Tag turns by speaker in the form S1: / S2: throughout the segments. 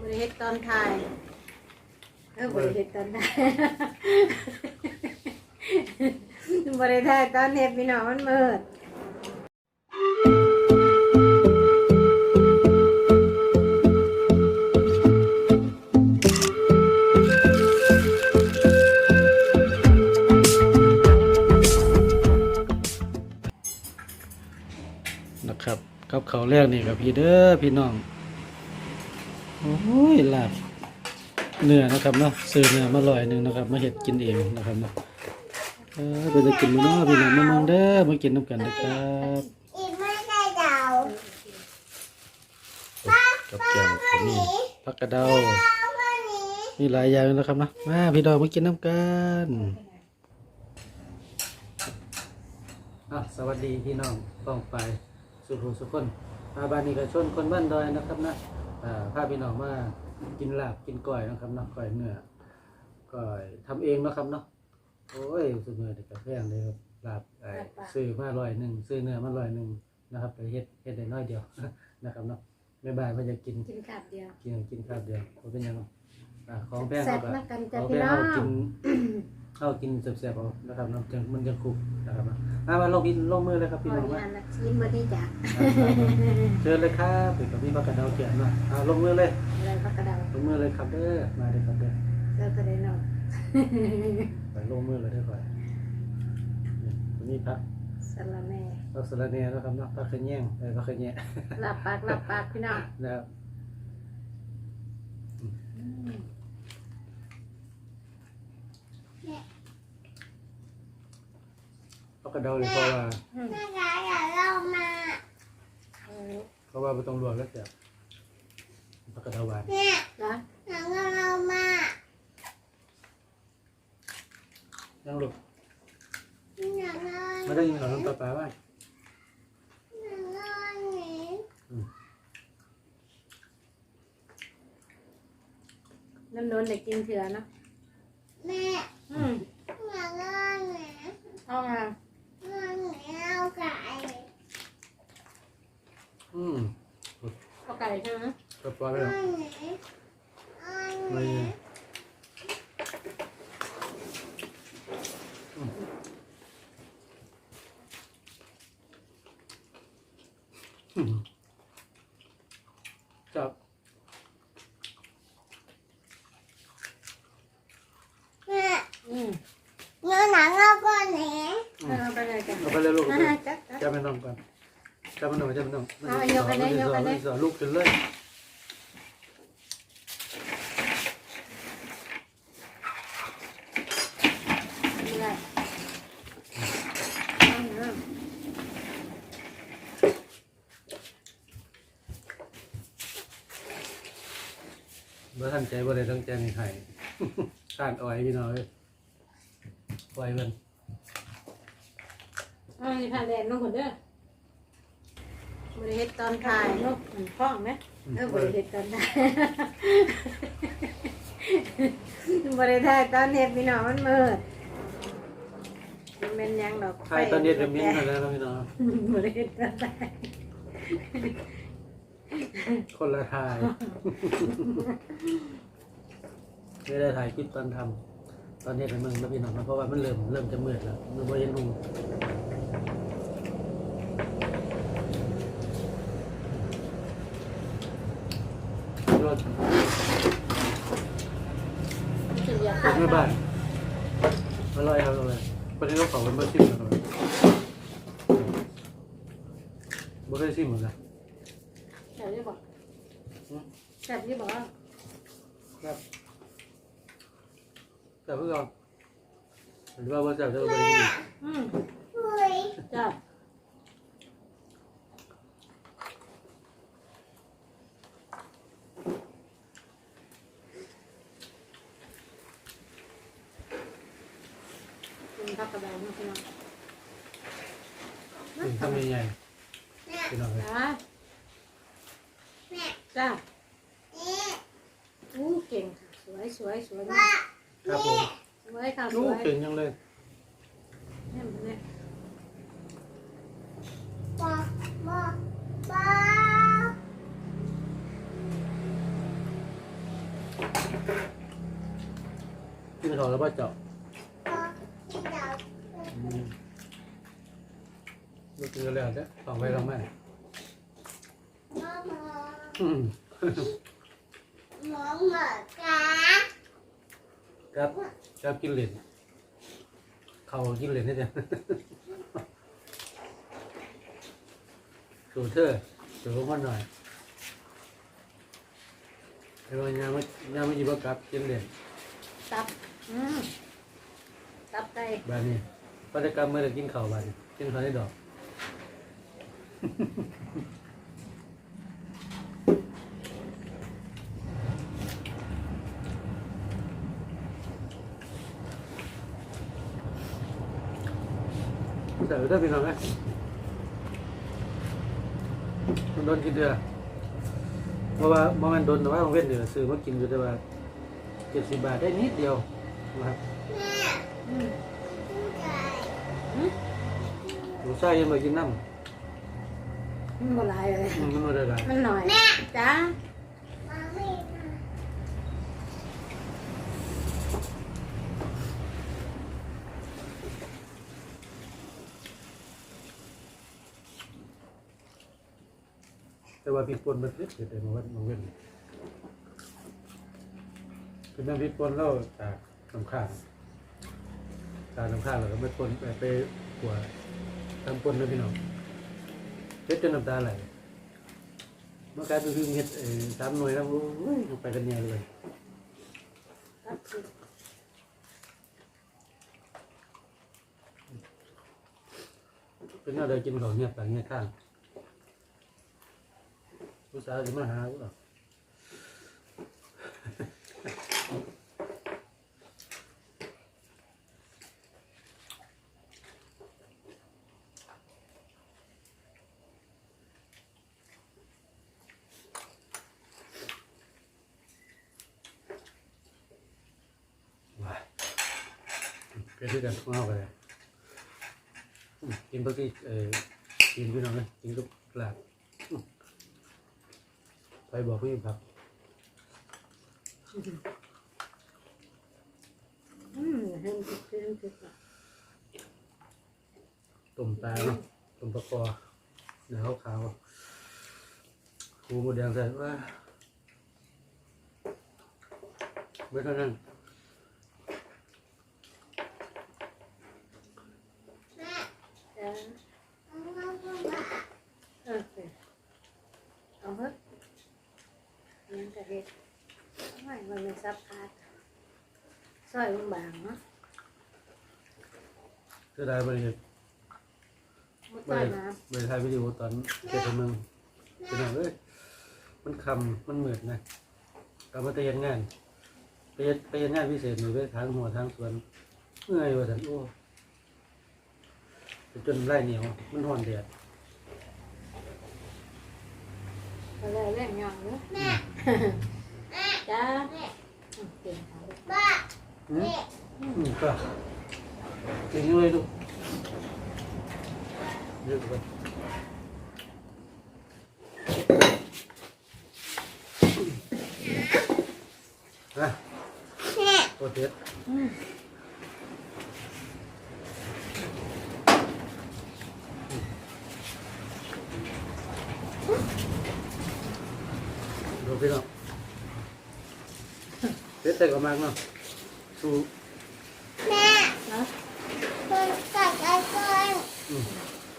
S1: บริเฮ็ดตอนถ่ายเออบริเฮ็ดตอนถ่ายบริถ่ายตอนเฮ็ดพี่น้องมันมืด
S2: นะครับกับเขาแรกนี่กับพี่เด้อพี่น้อง โอ้ยลาบเนื้อนะครับเนาะซื้อเนื้อมาลอยหนึ่งนะครับ มาเห็ดกินเองนะครับเนาะเออเป็นจะกินมื้อเนาะพี่น้องมาเมืองเด้อมากินน้ำกันนะครับ
S3: อีกไม่ได้เดา
S2: กับแก้วก็มีผักกระเดา
S3: เอาวันนี้
S2: มีหลายอย่างเลยนะครับเนาะมาพี่น้องมากินน้ำกันอะสวัสดีพี่น้องต้องไปสุขุสุขคนมาบ้านนี้ก็ชนคนบ้านดอยนะครับนะ อ่าพาพี่น้องมากินลาบกินก้อยนะครับเนาะก้อยเนื้อก้อยทำเองเนาะครับเนาะโอ้ยสุดเนื้อเด็กกระแพงเลยครับลาบไอ้ซื้อมาลอยหนึ่งซื้อเนื้อมาลอยหนึ่งนะครับไปเฮ็ดเฮ็ดได้น้อยเดียว นะครับเนาะไม่บายมันจะกิน
S1: กินขาบเดียว
S2: กินกินข้าวเดียวบ่เป็นหยังหรอก อ่าของแพง
S1: แซ่
S2: เขา
S1: บ
S2: ก็
S1: นักกัน
S2: ข
S1: จ้ะ
S2: องแพ
S1: พี่
S2: ง
S1: น้อ
S2: เขากิ
S1: ง
S2: นเขากินแซ่บๆเอานะครับเนาะจังมันจะคุกนะครับเนาะมามาลงกินลงมือเลยครับ
S1: ข
S2: พี่
S1: อ
S2: น้อง
S1: อนุ
S2: มา
S1: ญาตนะชิ้นมาที่จ้ะ
S2: เชิญเลยครับเป็นกับพี่พักกระเดาเขียนเนาะเอาลงมือเลย
S1: อะไรพักกระเดา
S2: ลงมือเลยครับเด้อมาเลยครับเด้อ
S1: เลิกก็ได้นอน
S2: ไปลงมือเลยได้อก่อนนี่ตัวนี้พระ
S1: สะละแม่
S2: ลักษณะเนี่ยนะครับเนาะพระขะแยงเออพระขะแยง
S1: หลับปากหลับปากพี่น้อง
S2: นะครับ
S1: อืม
S2: พักกระเดาเลยเพราะว่า
S1: อืม
S3: แม่กายอย่าเล่ามา
S1: เออ
S2: เพราะว่าไม่ต้องรวมแล้วแต่บพักกระเดาหวาน
S3: เนี่ย
S1: นะ
S3: หนังก็เล่ามา
S2: ยังลูก
S3: หนังเล่า
S2: ไม่ได้ยินของน้ำปลาปลาว่า
S3: หนังเล่าหนี
S1: น้ำโดนเด็กกินเถื่อเนาะ
S3: แม่
S1: อืม
S3: หนังเล่าหนี
S1: เอามา
S3: หนังหนีเอาไก่
S2: อืม
S1: เอาไก่ ใช่ไหม
S2: ปลาปลาไป
S3: ห
S2: หรอ
S3: นังหนีเอาห
S2: ไม่
S3: นี
S2: อืมจับ
S3: แม่
S1: อืม
S3: เนื้อหนังเล่าก็หนี
S1: เอาไปเลยกัน
S2: เอาไปเลยลูกเอาไป
S1: อ่าจัดจัด
S2: จับมันน้องก่อน จับมันน้องมันน้อง
S1: เอายกอันนี้ยกอันนี้
S2: สอนลูกขึ้นเลย
S1: ม่ได้เอาเนอะ
S2: เมื่อท่านใจบ่ได้ตั้งใจให้ใครข้านอ้อยพี่น้องเลยปล่อยมัน
S1: เอานี่ผ่านแดดน้องคนเด้อ บริเฮ็ดตอนถ่ายเนาะมันคล่องไหมเออบริเฮ็ดตอนถ่ายบริถ่ายตอนเฮ็ดพี่น้องมันมืดมันเป็นหยังดอก
S2: ใครตอนเย็นจะมิ้นท์มาแล้วนะพี่น้อง
S1: บริเฮ็ดตอนถ่าย
S2: คนละถ่าย ไม่ได้ถ่ายคลิปตอนทำตอนเฮ็ดให้มึงแล้วพี่น้องนะเพราะว่ามันเริ่มเริ่มจะมืดแล้วมันบ่เห็นหุง รถ
S1: สุดยอด
S2: รถแม่บ้านอร่อยครับอร่อยประเทศเราขอเป็นเบอร์ชิมกันหน่อยบ่เคยชิมเหมือนกัน
S1: แซ่บยี่บอกแซ่บยี่บอก
S2: ครับแต่เพื่อนเห็นว่าว่าจะจะไปที่นี่
S1: อืม
S3: คุย
S1: จ้ากินผักกระดาษมาพี่น้อง
S2: ถึงทำใหญ่
S3: แม่
S2: ๆพี่น้องเลย
S1: จ้า
S3: แม่
S1: จ้า
S3: นี่
S1: อู้เก่งค่ะสวยสวยสวย
S3: ว่า
S2: ครับผม
S1: สวยค่ะส
S2: ลู
S1: ว
S2: ก
S1: ย
S2: เก่งยังเลย
S1: เนี่ยมันเนี่ย
S3: ป้าป้าป้า
S2: กินของแล้วป่ะเจาะ
S3: พอที่เรา
S2: ลูกกินกันแล้วเด้อลองไปลองมา
S3: พ่อหมอ
S2: อืม
S3: หมอเหมือนกัน
S2: ครับครับกินเหรียญเขากินเหรียญนี่เดียวสูเธอสูมันหน่อยไอ้วันยามยามไม่ยิบกลับกินเหรียญ
S1: ตับอืมตับไก่
S2: บานนี้พฤติกรรมเมื่อได้กินข้าวบานนี้กินข้าวได้ดอก แต่ได้พี่น้องไหมมันโดนกินเดือเพราะว่าบ่แมันโดนแต่ว่าของเว้นเดือซื้อมากินอยู่แต่ว่าเจ็ดสิบบาทได้นิดเดียวนะครับ
S3: แม่
S1: อืม
S3: ผู้ใหญ่
S2: หนูใส่ยังมากินน้
S1: มันบ่หลายเลยำ
S2: มันไม่ได้หลาย
S1: มันหน่อยจ้า
S3: มาไม่มา
S2: แต่ว่าพริกป่นมันเผ็ดเผ็ดเลยมันว่ามันเว้นคือน้ำพริกป่นเราจากน้ำข้างจากน้ำข้างแล้วก็ไม่ป่นไปไปขัวทำป่นเลยพี่น้องเผ็ดจนน้ำตาไหลเมื่อกลายเป็นเม็ดเอ่อสามหน่วยแล้วโอ้ยไปกันเนี่ยเลยเป็นน่าเดินกินของเงียบแต่เงียบข้าง ผู้สาวจะมาหาหรือเปล่าว้ายเกิดด้วยกันของเราไปเลยอืมกินปกติเออกินพี่น้องเลยกินกับปลาอืม ไปบอกพี่ครับ
S1: อืมเห็นติดเห็นติดอะ
S2: ต้มตาเนาะต้มปลาคอเนื้อขาวๆหูหมดแดงใส่ว่าไม่เท่านั้น
S3: แม่
S1: จ้า
S3: เอามาพ่อมา
S1: เออไปเอาเถอะยังกะเฮ็ดไม่มันไม่ซับพาด ซอยบางๆเนาะ
S2: เสียดายบริเวณ
S1: บ่
S2: บ
S1: ซอย
S2: ริ
S1: น้
S2: บริถ่ายวิดีโอตอนเกิดเมืองพี่น้องเอ้ยมันคำมันเหมือนนะกลับมาเตียนงานไปเฮ็ดไปเฮ็ดงานพิเศษหนูไปทางหัวทางสวนเมื่อยว่าสันโอ้จนไล่เหนียว มันห่อนแดดำ
S1: ก็เลยแรงยองเนาะ
S3: แม่แม่
S1: จ้า
S3: แม่
S1: อืมเก่งเขาเลย
S3: บ้า
S2: อืม
S3: แม่
S2: อืมก็จริงเลยลูกเยอะไปนะ
S3: แม่
S2: ตัวเท็ด
S1: อืม
S2: ดูพี่น้องเท็ดแต่ก็มากเนาะสู้
S3: แม่
S1: เนาะ
S3: คนกัดอะไรก่อน
S2: อืม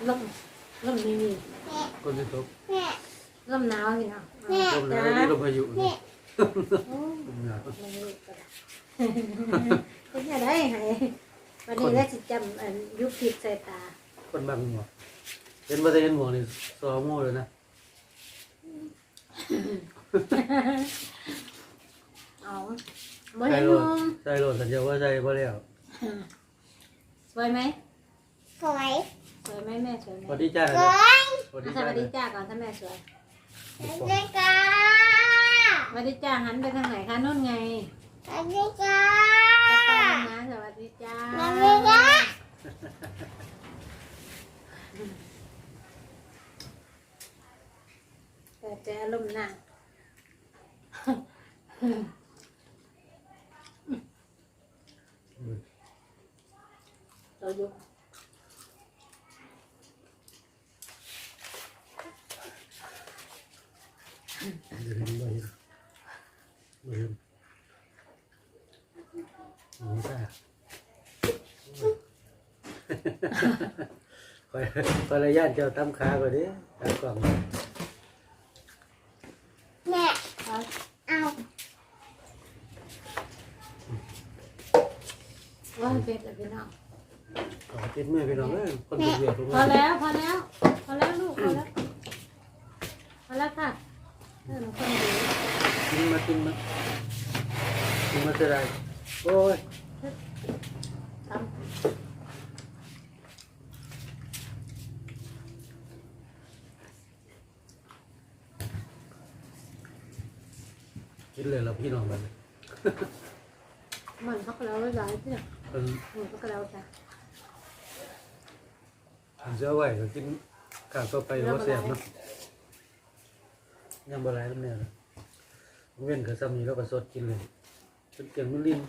S1: ลมลมนี่นี่
S3: แม่
S2: คนที่ตก
S3: แม่
S1: ลมหนาวพี่น้อง
S3: แม่
S2: ลมหนาวนี่ลมพายุ
S3: แม่
S2: นี่
S1: โอ้
S2: ลมหนาว
S1: ไม่รู้ก็ได้เป็นยังไงให้วันนี้ได้สิจำอันยุบผิดใส่ตา
S2: คนบางหมวกเห็นว่าจะเห็นหมวกนี่สองโม่เลยนะ
S1: เอา บ่เห็นยุง
S2: ใส่โหลดสัญญาว่าใส่พอแล้ว
S1: สวยไหม
S3: สวย
S1: สวยไหมแม่สวยไหม
S2: สวัสดีจ้า
S3: สวย
S2: สวัสดี
S1: อะส
S2: จ้า
S1: วัสดีจ้าก่อนถ้าแม่สวย
S3: สวัสดีจ้า
S1: สวัสดีจ้าหันไปทางไหนคะนู่นไง
S3: สวัสดีจ้า
S1: ป้าป้านะสวัสดีจ้า
S3: สวัสดีจ้า
S1: แต่แต่อารมณ์หนัก เอาอยู่
S2: เดี๋ยวเห็นบ่เห็นบ่เห็น หนูจ้าคอยคอยระยะเจ้าทำขาก่อนดิตามกล่อง
S3: แม่
S1: เอา
S3: เอา
S1: ว่าเป็ดอะพี่น้อง
S2: ขอติดมือพี่น้องเอ้ยคนดูเวียดทุก
S1: พ
S2: วั
S1: อนแล้วพอแล้วพอแล้วลูกพอแล้วพอแล้วค่ะเออหนูคนดี
S2: กินมากินมากินมาเท่าไรโอ้ย
S1: ท
S2: กินเลยเราพี่น้องมันำ
S1: มันเขาก็แล้วหลายที่
S2: เป็น
S1: หนูก็แล้วจ้ะ
S2: อันเจ้าไหวก็กินข้าวก็ไปหัวแสบเนาะยังบ่ไรแล้วเนี่ยนะเว้นกับซ้ำนี้แล้วก็สดกินเลยเป็นเก่งมันลิ้น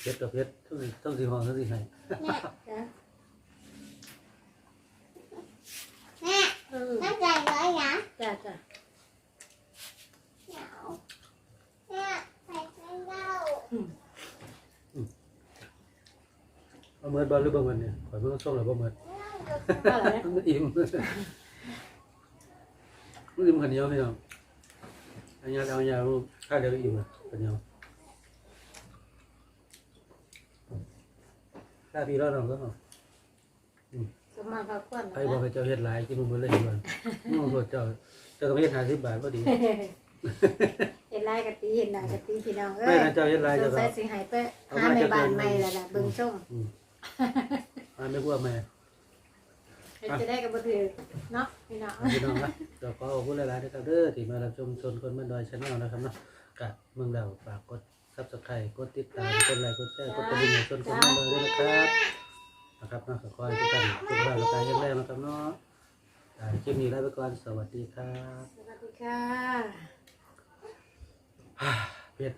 S2: เผ็ดกับเผ็ดต้องสิต้องสีหอมต้องสีไห้
S3: แม่
S1: จ้ะ
S3: แม่
S1: เออ
S3: ตั้งใจไว้นะ
S1: จ้ะจ้ะ
S3: เหนียวแม่ใส่เส้นเหล้า
S2: เอาเมื่อบอลหรือบ่เมื่อเนี่ยขอยเพิ่งส่งแล้วบ่เมื่อ
S1: อะไรนะ
S2: มันอิ่มมันอิ่มขันเหนียวพี่น้องอันนี้เอายาลูกข้าวเดียวก็อิ่มอะขันเหนียวถ้าพี่รอดน้องก็เอา
S1: สมมาพักผ่อน
S2: ไปบอกให้เจ้าเฮ็ดหลายกินมันเลยมันน้องโทษเจ้าเจ้าต้องเฮ็ด50บาทพอดี
S1: เห็นลายกะตีเห็นหน้ากะตีพี่น้องเอ้
S2: ไม่
S1: ย
S2: นะเจ้าเฮ็ดหลาย
S1: ส
S2: เจ้างก็
S1: สัยสิหายไปหาในบ้านใหม่แล้วล่ะเบิ่งช่ง
S2: อืม อันไม่กลัวแม่
S1: จะได้กับบ่ถือเนาะพี่น้อง
S2: พี่น้องนะเดี๋ยวขอขอบคุณหลายๆนะครับเด้อที่มารับชมชนคนบ้านดอยชาแนลนะครับเนาะกะเมืองดาวฝากกด Subscribe กดติดตามกดไลค์กดแชร์กดกระดิ่งให้ชนคนบ้านดอยด้วยนะครับนะครับเนาะขอให้ทุกท่านสุขภาพร่างกายแข็งแรงนะครับเนาะอ่าคลิปนี้ลาไปก่อนสวัสดีครับ
S1: สวัสดีค่ะ
S2: เผ็ด